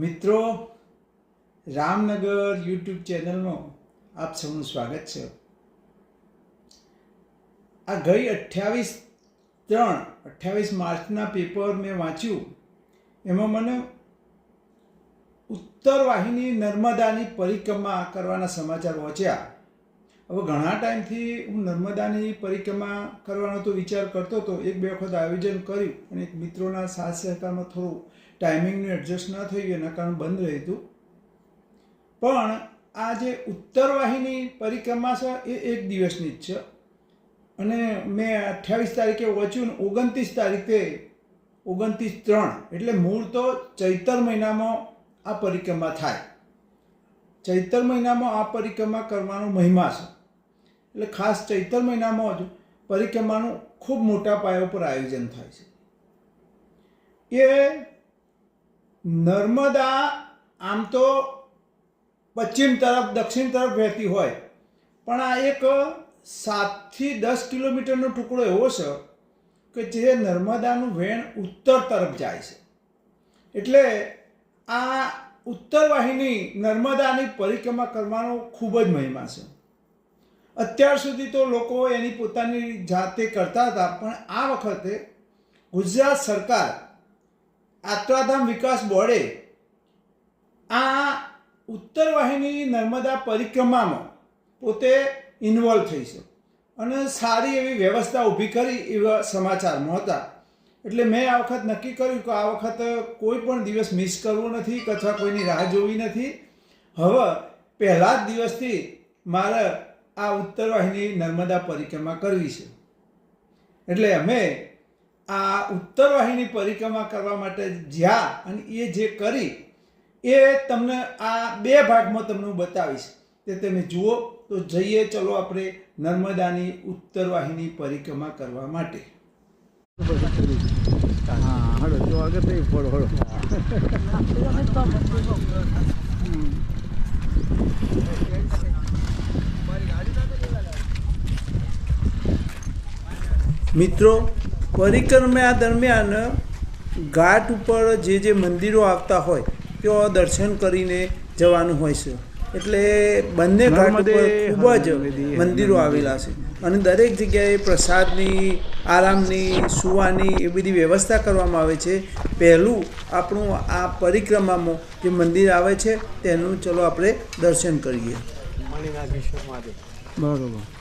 મિત્રો, રામનગર યુટ્યુબ ચેનલમાં આપ સૌનું સ્વાગત છે. આ ગઈ અઠ્યાવીસ ત્રણ, અઠ્યાવીસ માર્ચના પેપર મેં વાંચ્યું, એમાં મને ઉત્તર વાહિની નર્મદાની પરિક્રમા કરવાના સમાચાર વાંચ્યા. હવે ઘણા ટાઈમથી હું નર્મદાની પરિક્રમા કરવાનો તો વિચાર કરતો હતો એક બે વખત આયોજન કર્યું અને એક મિત્રોના સાથ સહકારમાં થોડું ટાઈમિંગનું એડજસ્ટ ન થયું એના કારણે બંધ રહ્યું હતું. પણ આ જે ઉત્તર વાહિની પરિક્રમા છે, એ એક દિવસની જ છે. અને મેં અઠ્યાવીસ તારીખે વચ્યું ને ઓગણત્રીસ તારીખે ઓગણત્રીસ ત્રણ, એટલે મૂળ તો ચૈતર મહિનામાં આ પરિક્રમા થાય. ચૈતર મહિનામાં આ પરિક્રમા કરવાનો મહિમા છે. એટલે ખાસ ચૈતર મહિનામાં જ પરિક્રમાનું ખૂબ મોટા પાયા ઉપર આયોજન થાય છે. એ નર્મદા આમ તો પશ્ચિમ તરફ, દક્ષિણ તરફ વહેતી હોય, પણ આ એક સાતથી દસ કિલોમીટરનો ટુકડો એવો છે કે જે નર્મદાનું વેણ ઉત્તર તરફ જાય છે. એટલે આ ઉત્તર વાહિની નર્મદાની પરિક્રમા કરવાનો ખૂબ જ મહિમા છે. અત્યાર સુધી તો લોકો એની પોતાની જાતે કરતા હતા, પણ આ વખતે ગુજરાત સરકાર, આત્રાધામ વિકાસ બોર્ડે આ ઉત્તર વાહિની નર્મદા પરિક્રમામાં પોતે ઇન્વોલ્વ થઈ છે. અને સારી એવી વ્યવસ્થા ઊભી કરી એવા સમાચારમાં હતા. એટલે મેં આ વખત નક્કી કર્યું કે આ વખત કોઈ પણ દિવસ મિસ કરવો નથી અથવા કોઈની રાહ જોવી નથી. હવે પહેલા જ દિવસથી મારે આ ઉત્તર વાહિની નર્મદા પરિક્રમા કરવી છે. એટલે અમે આ ઉત્તર વાહિની પરિક્રમા કરવા માટે જ્યાં અને એ જે કરી એ તમને આ બે ભાગમાં તમને હું બતાવીશ. તે તમે જુઓ તો જઈએ ચલો આપણે નર્મદાની ઉત્તર વાહિની પરિક્રમા કરવા માટે. હા હળો જો આગળ થઈ ફોડો હળો મિત્રો પરિક્રમા દરમિયાન ઘાટ ઉપર જે જે મંદિરો આવતા હોય તેઓ દર્શન કરીને જવાનું હોય છે. એટલે બંને ઘાટ ઉપર ખૂબ જ મંદિરો આવેલા છે. અને દરેક જગ્યાએ પ્રસાદની આરામની સુવાની એ બધી વ્યવસ્થા કરવામાં આવે છે. પહેલું આપણું આ પરિક્રમામાં જે મંદિર આવે છે તેનું ચલો આપણે દર્શન કરીએ. બરોબર.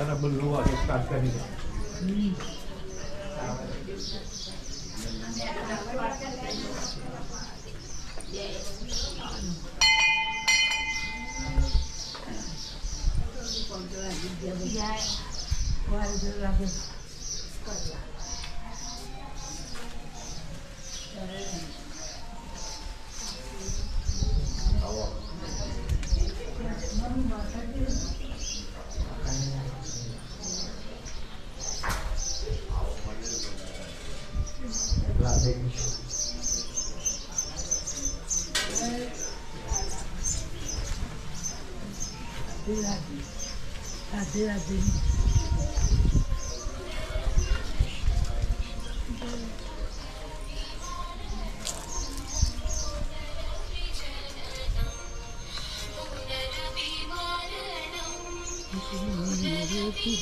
બરાબર લોવા સ્ટાર્ટ કરી દે.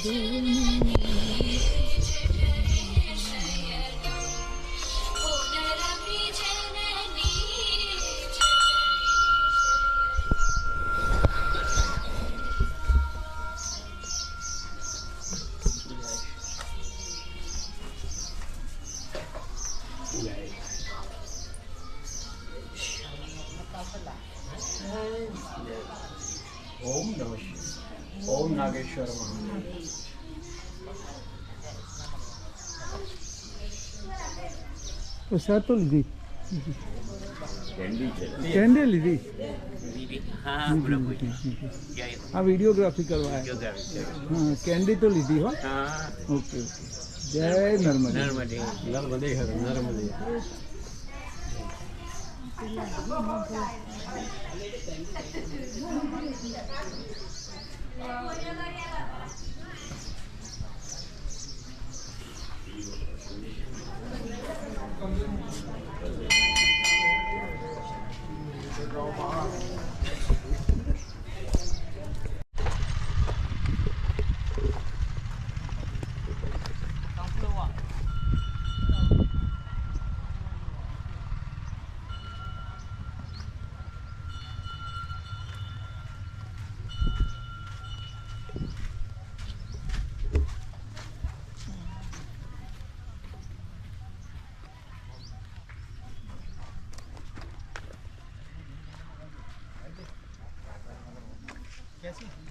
Thank you. પ્રસાદ તો લીધી કેન્ડી લીધી હા બોલો બોલો આ વિડીયોગ્રાફી કરવા આવ્યા. હા કેન્ડી તો લીધી હો હા ઓકે ઓકે જય નર્મદા નર્મદે નર્મદે હર નર્મદે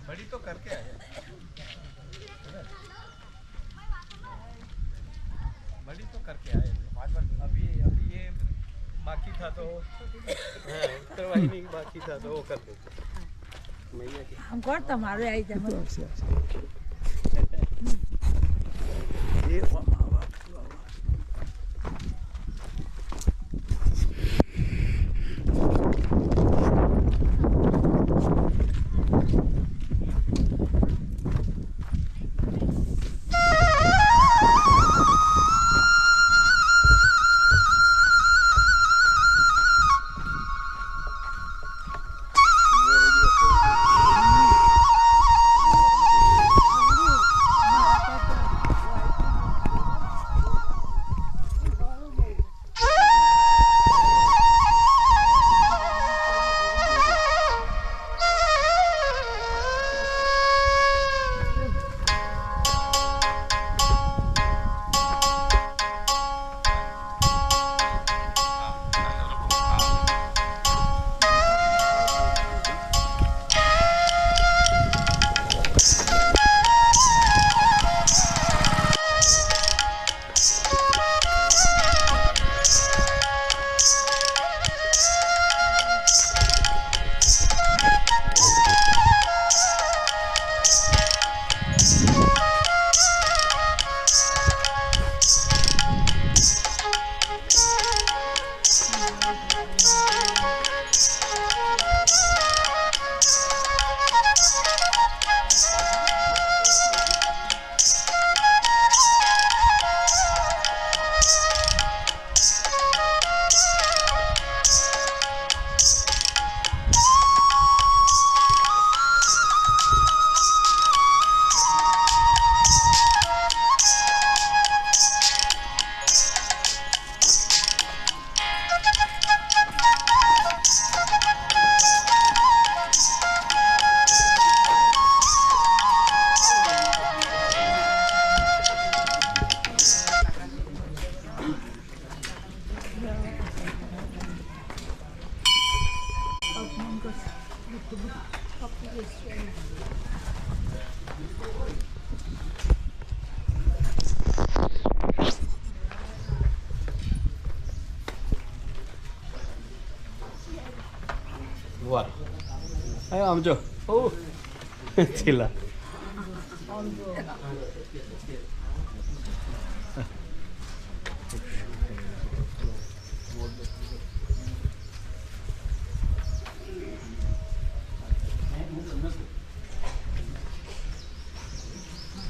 बड़ी तो करके आए बड़ी तो करके आए पाँच बार अभी अभी ये बाकी था तो हाँ, करवाई बाकी था तो वो कर देते हम करता तो मारे आई जमा अच्छा, अच्छा। ये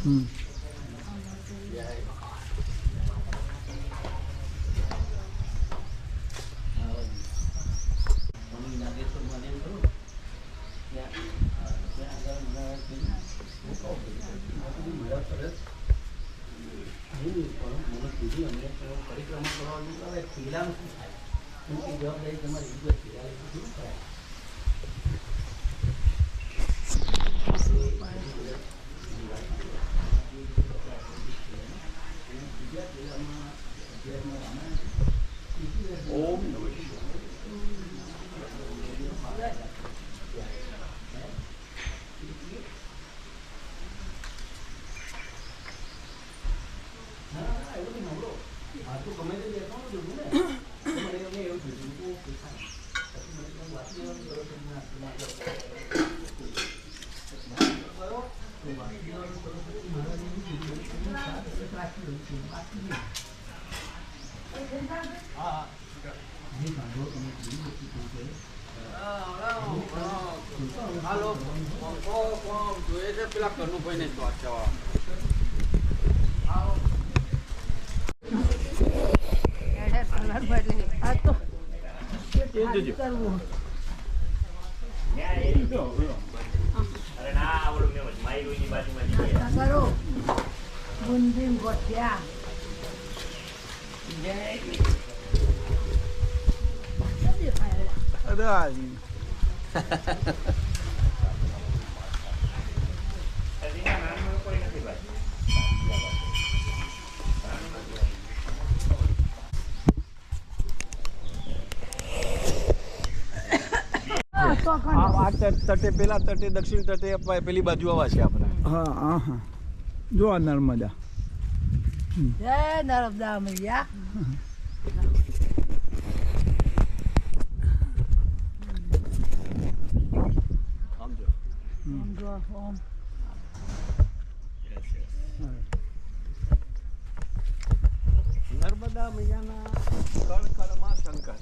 હમ. પેલા કનુભાઈ ને તો અચ્છા એ જોજો અરે ના આવડું મેં મારી રોઈની બાજુમાં જઈએ કરો બુંદી ગોઠિયા અરે આવી હજી નાનું કોઈ નથી ભાઈ આ આ તટે પેલા તટે દક્ષિણ તટે પેલી બાજુ આવા છે આપણે. હા હા હા. જો આ નર્મદા. જય નર્મદા મૈયા સમજો ઓમ જો ઓમ નર્મદા મૈયાના કણ કણમાં શંકર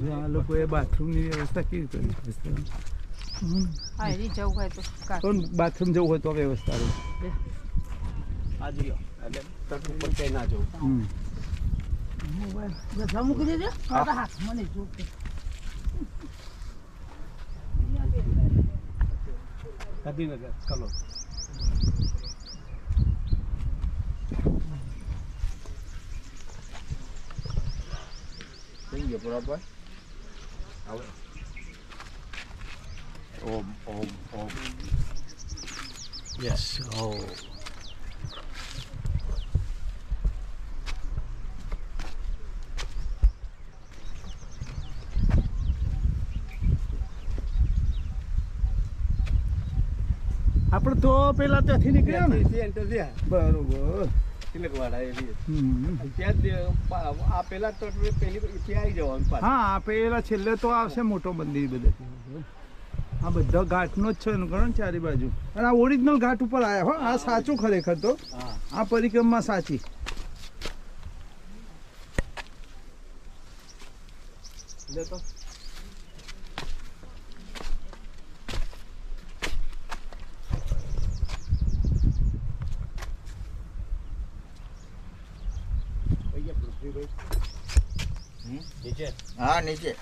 જો આ લોકોએ બાથરૂમની વ્યવસ્થા કેવી કરી? છે હા એની જવું હોય તો કાઢ. તો બાથરૂમ જવું હોય તો વ્યવસ્થા રહે? આ જ લો એટલે તટ ઉપર કઈ ના જવું. મોબાઈલ મૂકી દેજો. ગાંધીનગર કલો થઈ ગયો બરાબર? હવે ઓમ ઓમ ઓમ યસ ઓ આપણે તો પેલા ત્યાંથી નીકળ્યા ને એન્ટર થયા બરોબર તિલકવાડા એવી ત્યાં આ પેલા તટ પેલી ત્યાં આવી જવાનું હા પેલા છેલ્લે તો આવશે મોટો મંદિર બધે. આ બધા ઘાટનો જ છે ગણો ને બાજુ. અને આ ઓરિજિનલ ઘાટ ઉપર આવ્યા હો આ સાચું ખરેખર તો. આ પરિક્રમા સાચી. લે તો નીચે હા નીચે.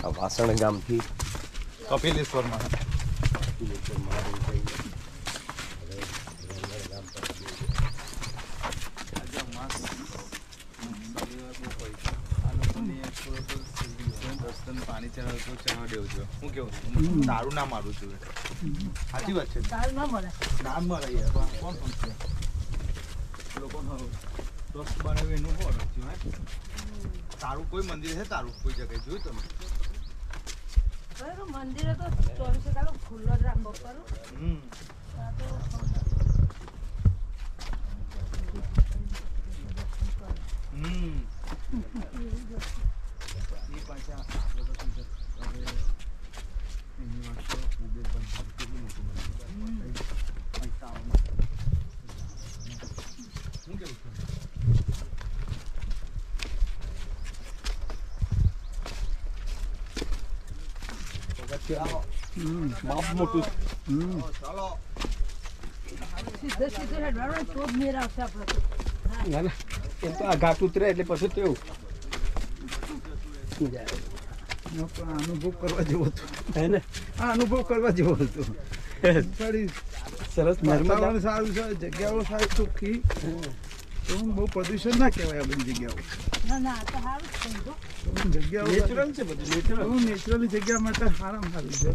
કપિલેશ્વર વાસણ ગામથી કપિલેશ્વરમાં. પાણી ચડાવતો ચડાવ દેવું છું હું કેવું દારૂ ના મારું છું સાચી વાત છે. તાર ના મળે. ના મળે કોણ સમજે? લોકોનો દોસ્ત બનાવ્યો એનું કોણ સમજ્યું હે? તારું કોઈ મંદિર છે? તારું કોઈ જગ્યાએ જોયું તમે? મંદિર મંદિરે તો ચોવીસે કલાક ખુલ્લો જ રાખવો કરું હમ. એ પાછા આપણે તો શું છે, એની વાત તો ઉબેર બંધ કેટલું મોટું મંદિર અહીં ટાવરમાં. હું કેવું છું હમ. બાપ મોટું સીધે સીધે હેડવાનો તો જ મેર આવશે આપણે ના ના એમ તો આ ઘાટ ઉતરે એટલે પછી તેવું અનુભવ કરવા જેવો હતો હે ને આ અનુભવ કરવા જેવો હતો સરસ નર્મદા સારું છે જગ્યાઓ સારી ચોખ્ખી તો બહુ પ્રદૂષણ ના કહેવાય આ બધી જગ્યાઓ. ના ના આ તો સારું જ છે જગ્યાઓ નેચરલ છે બધું નેચરલ નેચરલી જગ્યા માટે સારામાં સારું છે.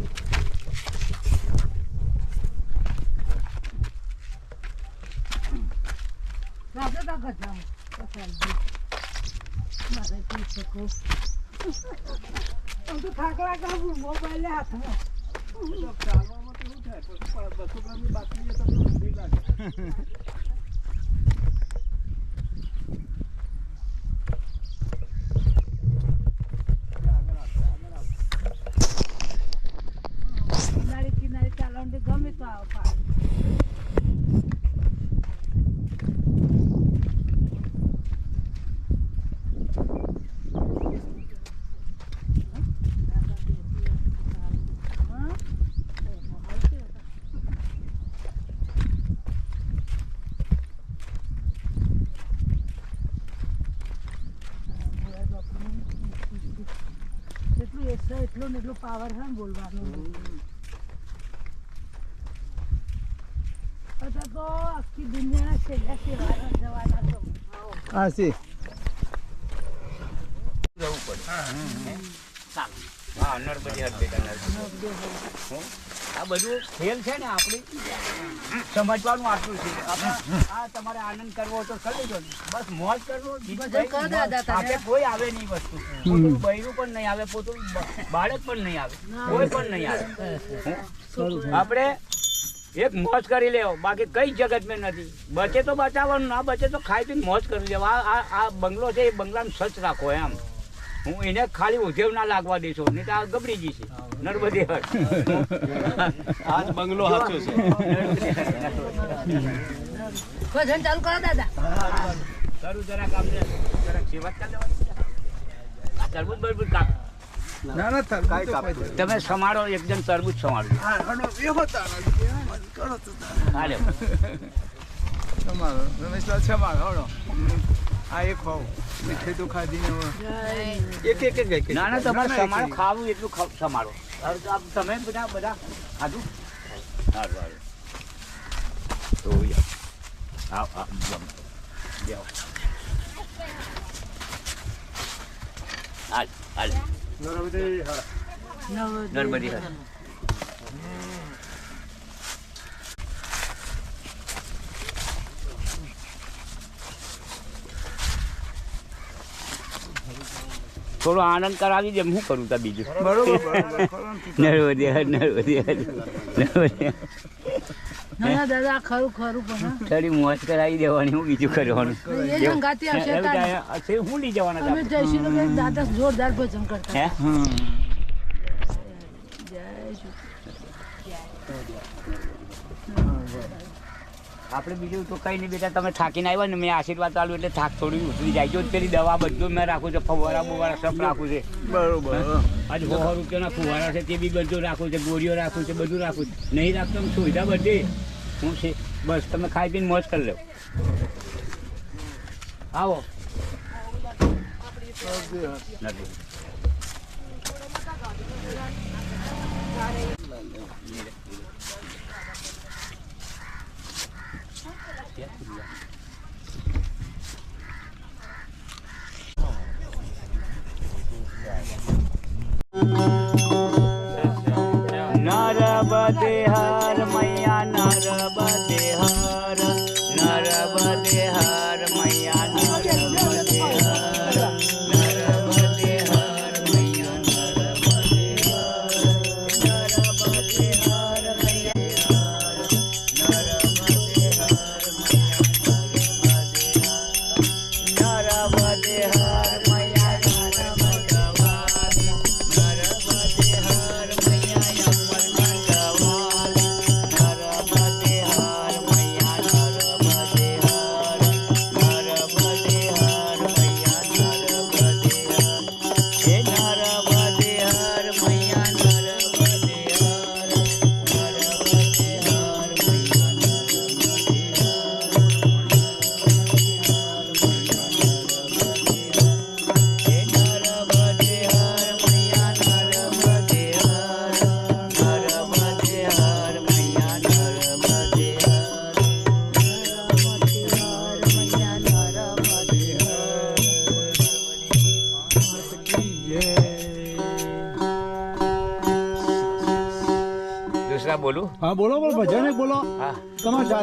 મોબાઈલ હાથમાં. ચાલવામાં તો શું થાય પછી બસો ગ્રામની બાટલી એ તમને ઊંધી લાગે કિનારે કિનારે ચાલવાનું તો ગમે તો આવો પાણી તો એટલો પાવર છે ને બોલવાનો અત્યારે તો આખી દુનિયાના છેલ્લા સેવા જવાના તો હા સી હા નર્મદે હર બેટા નર્મદે. હો? આ બધું ખેલ છે ને આપણી સમજવાનું આટલું છે. આ તમારે આનંદ કરવો તો કરી લેજો બસ મોજ કરવો બધું કંઈ આવે નહીં વસ્તુ. પોતાનું બૈરું પણ નહીં આવે પોતું બાળક પણ નહીં આવે. કોઈ પણ નહીં આવે. આપણે એક મોજ કરી લેવો. બાકી કઈ જગત મેં નથી. બચે તો બચાવવાનું ના બચે તો ખાઈ પીને મોજ કરી લેવા. આ આ આ બંગલો છે એ બંગલાનું સ્વચ્છ રાખો એમ. હું એને ખાલી ઉધેવ ના લાગવા દેશો નહીં તો આ ગબડી જશે નર્મદે હર આજ બંગલો હાચો છે. ભજન ચાલુ કરો દાદા. કરું જરાક આપણે જરાક સેવા કરી દેવાની. આ તરબૂચ બરબૂચ કાપ. ના ના તરબૂચ તો કોઈ તમે સમાડો એકદમ તરબૂચ સમાડો હા, ઘણો બેહો તારા. કરો તો હાલે. તમારો રમેશલાલ છે મારો હણો. આ એક હોવ મીઠી તો ખાધી. એક એક એક ના ના તમારે એક- ખાવું એટલું આપ તમે બધા બધા ખાધું? સારું સારું. તો યાર આવ આવ. બેહો. હાલ હાલ. નર્મદે હર થોડો આનંદ કરાવી દે હું કરું તા બીજું? બરોબર બરોબર કરો ને તું. નર્મદે હર નર્મદે હર નર્મદે હર. ના ના દાદા ખરું ખરું પણ થોડી મોજ કરાવી દેવાની હું બીજું કરવાનું. હા. લઈ જવાના દાદા જોરદાર ભજન કરતા હે હમ. જય શ્રી આપણે બીજું તો કઈ નહીં બેટા તમે થાકીને આવ્યા ને મેં આશીર્વાદ ચાલુ એટલે થાક થોડી ઉતરી જાય. જો પેલી દવા બધું મેં રાખું છે ફવારા બવારા સબ રાખું છે. બરોબર આજ સો રૂપિયાના ફુવારા છે તે બી બધું રાખું છે ગોળીઓ રાખું છે બધું રાખું છે. નહીં રાખતો સુવિધા બધી. હું છે બસ તમે ખાઈ પીને મોજ કરી લો. આવો. નથી નરબદે હર મૈયા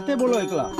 તમારે જાતે બોલો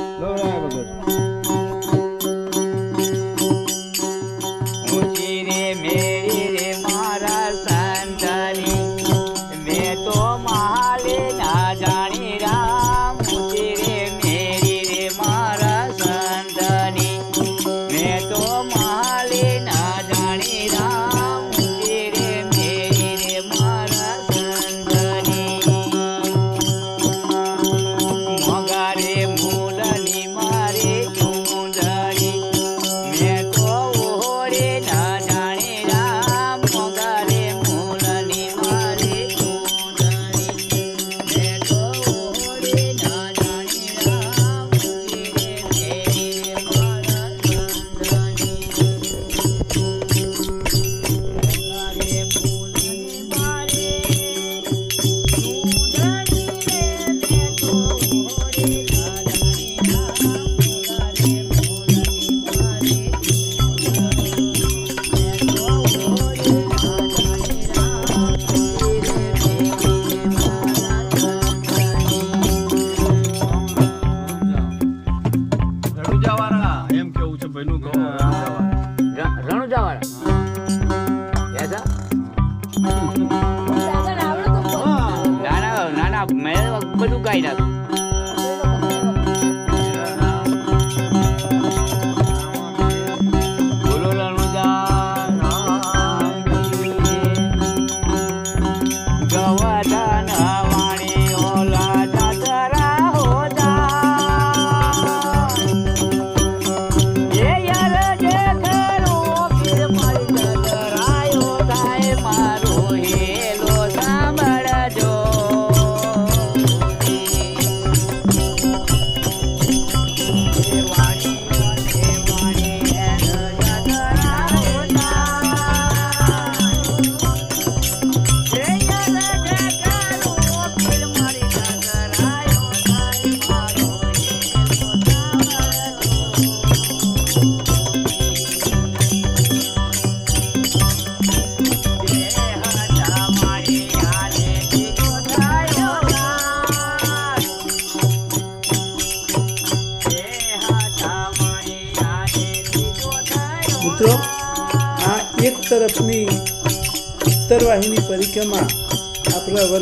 હવે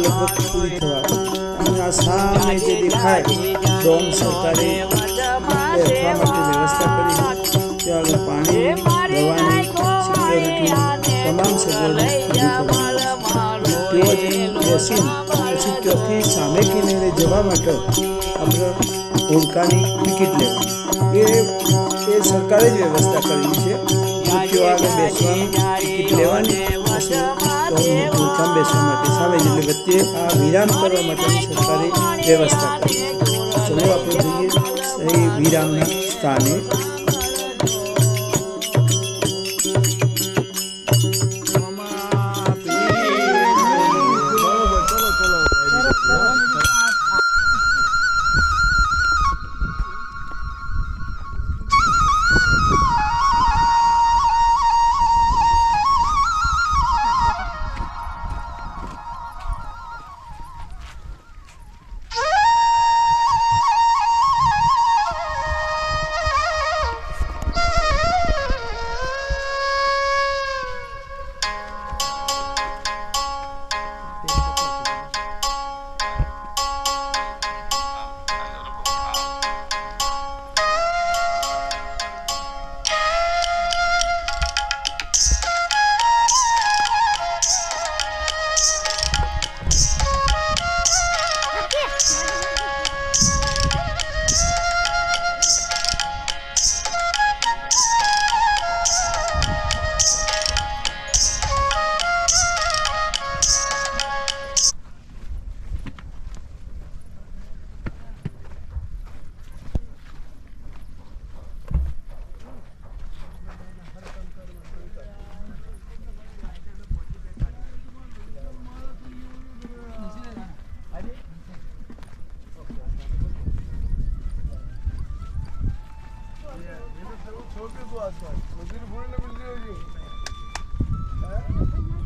થવા સામે દેખાય ડોમ સરકારે માટે વ્યવસ્થા કરી પાણી તમામ સગવડ સામે કિનારે જવા માટે આપણે હોડકાની ટિકિટ લેવાની એ એ સરકારે જ વ્યવસ્થા કરી છે. તેઓ આગળ બેસવાની ટિકિટ લેવાની પછી તો હોડકામ બેસવા માટે સામે જ એટલે વચ્ચે આ વિરામ કરવા માટેની સરકારે વ્યવસ્થા કરી ચલો આપણે જઈએ વિરામના સ્થાને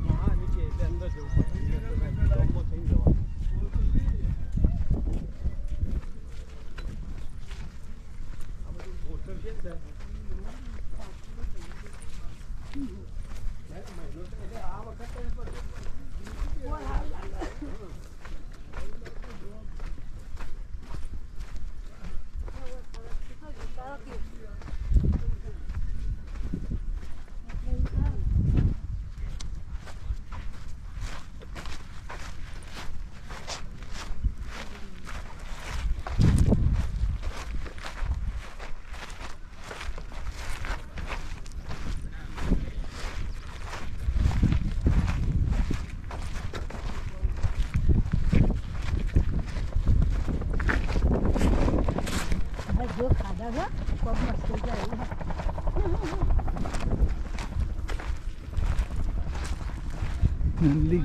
હા નીચે અંદર જવું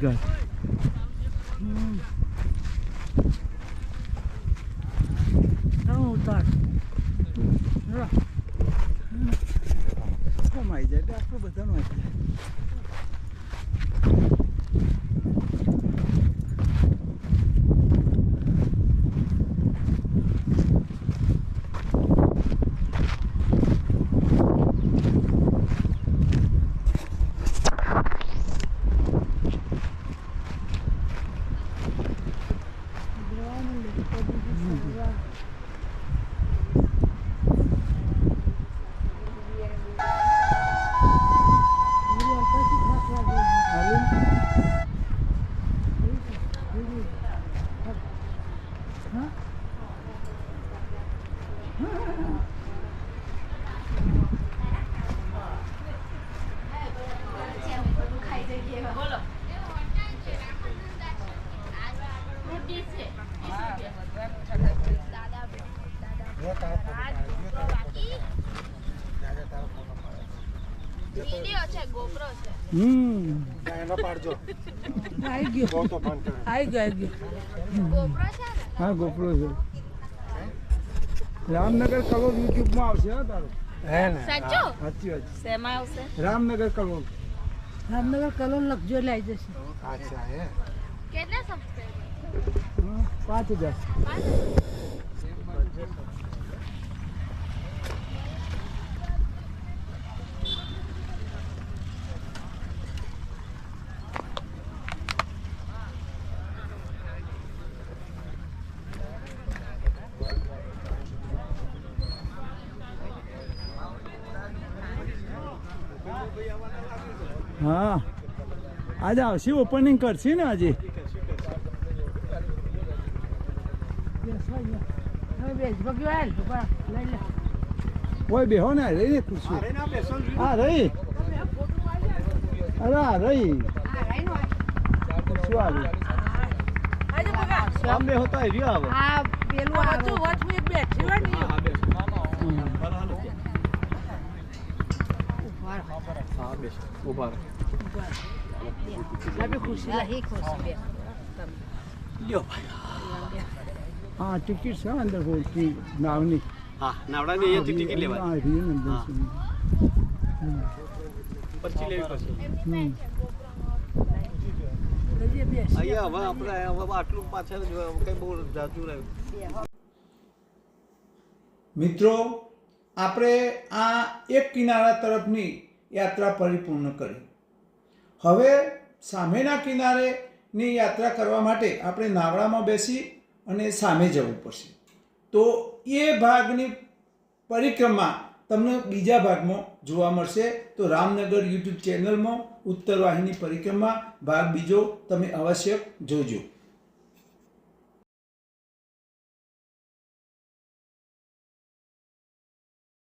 গাছ હમ. પાડજો. આવી ગયો. બહુ તો ફોન આવી ગયો આવી ગયો. હા ગોપરો છે. રામનગર કલોલ યુટ્યુબમાં આવશે હા તારો? હે ને? સાચો? આવશે? રામનગર કલોલ. રામનગર કલોલ લખજો એટલે આવી જશે. પાંચ હજાર? આજે આવશે ઓપનિંગ કરશે ને આજે? બા, ઓય બેહો ને રહી ને ખુરશી. હા રહી. અરે હા રહી. શું આવી? બગા હોતા રહ્યો આવે આ પેલું વચ્ચે વચમાં એક બેઠી હોય ને હા બેસ. ઊભા રહો. ખુશી હી ખુશી બે હા ટિકિટ છે અંદર નાવની હા નાવડાની અહીંયાથી ટિકિટ લેવાની હા રીન અંદર હા. પછી લેવી પડશે અહીંયા હવે આપણે હવે આટલું પાછળ જ બહુ જાજુ રહ્યું મિત્રો આપણે આ એક કિનારા તરફની યાત્રા પરિપૂર્ણ કરી હવે સામેના કિનારેની યાત્રા કરવા માટે આપણે નાવડામાં બેસી અને સામે જવું પડશે. તો એ ભાગની પરિક્રમા તમને બીજા ભાગમાં જોવા મળશે. તો રામનગર યુટ્યુબ ચેનલમાં ઉત્તર વાહિની પરિક્રમા, ભાગ બીજો તમે અવશ્ય જોજો.